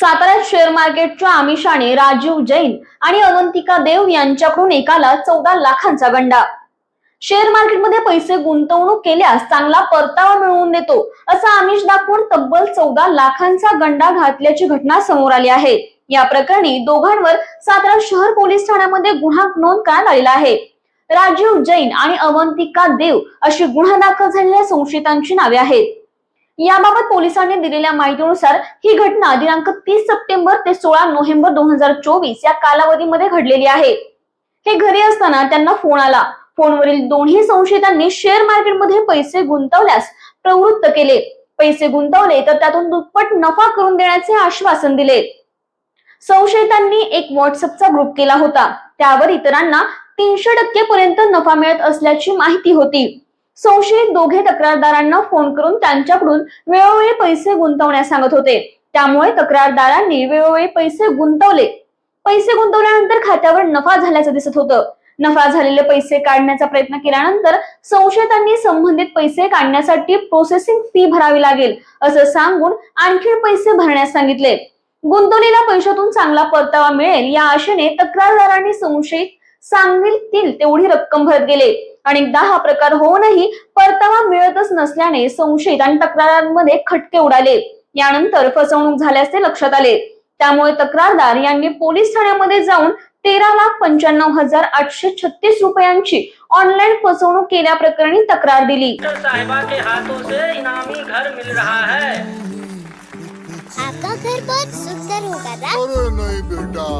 Satara share मार्केटच्या आमिषाने राजीव जैन आणि अवंतिका देव यांच्याकडून एकाला चौदा लाखांचा गंडा. शेअर मार्केटमध्ये पैसे गुंतवणूक केल्यास चांगला परतावा मिळवून देतो असा आमिष दाखवून तब्बल चौदा लाखांचा गंडा घातल्याची घटना समोर आली आहे. या प्रकरणी दोघांवर सातारा शहर पोलीस ठाण्यामध्ये गुन्हा नोंद करण्यात आलेला आहे. राजीव जैन आणि अवंतिका देव अशी गुन्हा दाखल झालेल्या संशयितांची नावे आहेत. याबाबत पोलिसांनी दिलेल्या माहितीनुसार ही घटना दिनांक तीस सप्टेंबर ते सोळा नोव्हेंबर दोन हजार चोवीस या कालावधीमध्ये घडलेली आहे. हे घरी असताना त्यांना फोन आला. फोनवरील दोन्ही संशयितांनी शेअर मार्केटमध्ये पैसे गुंतवल्यास प्रवृत्त केले. पैसे गुंतवले तर त्यातून दुप्पट नफा करून देण्याचे आश्वासन दिले. संशयितांनी एक व्हॉट्सअपचा ग्रुप केला होता. त्यावर इतरांना तीनशे टक्के पर्यंत नफा मिळत असल्याची माहिती होती. संशयित दोघे तक्रारदारांना फोन करून त्यांच्याकडून वेळोवेळी पैसे गुंतवण्यास सांगत होते. त्यामुळे तक्रारदारांनी वेळोवेळी पैसे गुंतवले. पैसे गुंतवल्यानंतर खात्यावर नफा झाल्याचं दिसत होतं. नफा झालेले पैसे काढण्याचा प्रयत्न केल्यानंतर संशयितांनी संबंधित पैसे काढण्यासाठी प्रोसेसिंग फी भरावी लागेल असं सांगून आणखी पैसे भरण्यास सांगितले. गुंतवलेल्या पैशातून चांगला परतावा मिळेल या आशेने तक्रारदारांनी संशयित सांगतील तेवढी रक्कम भरत गेले. अनेकदा हा प्रकार होऊनही परतावा मिळतच नसल्याने संशयित आणि तक्रारांमध्ये खटके उडाले. यानंतर फसवणूक झाल्याचे लक्षात आले. त्यामुळे तक्रारदार यांनी पोलीस ठाण्यामध्ये जाऊन तेरा लाख पंच्याण्णव हजार आठशे छत्तीस रुपयांची ऑनलाईन फसवणूक केल्याप्रकरणी तक्रार दिली. डॉक्टर साहिबा के हाथों से इनामी घर मिल रहा है. आपका घर बहुत सुंदर होगा ना? अरे नहीं बेटा।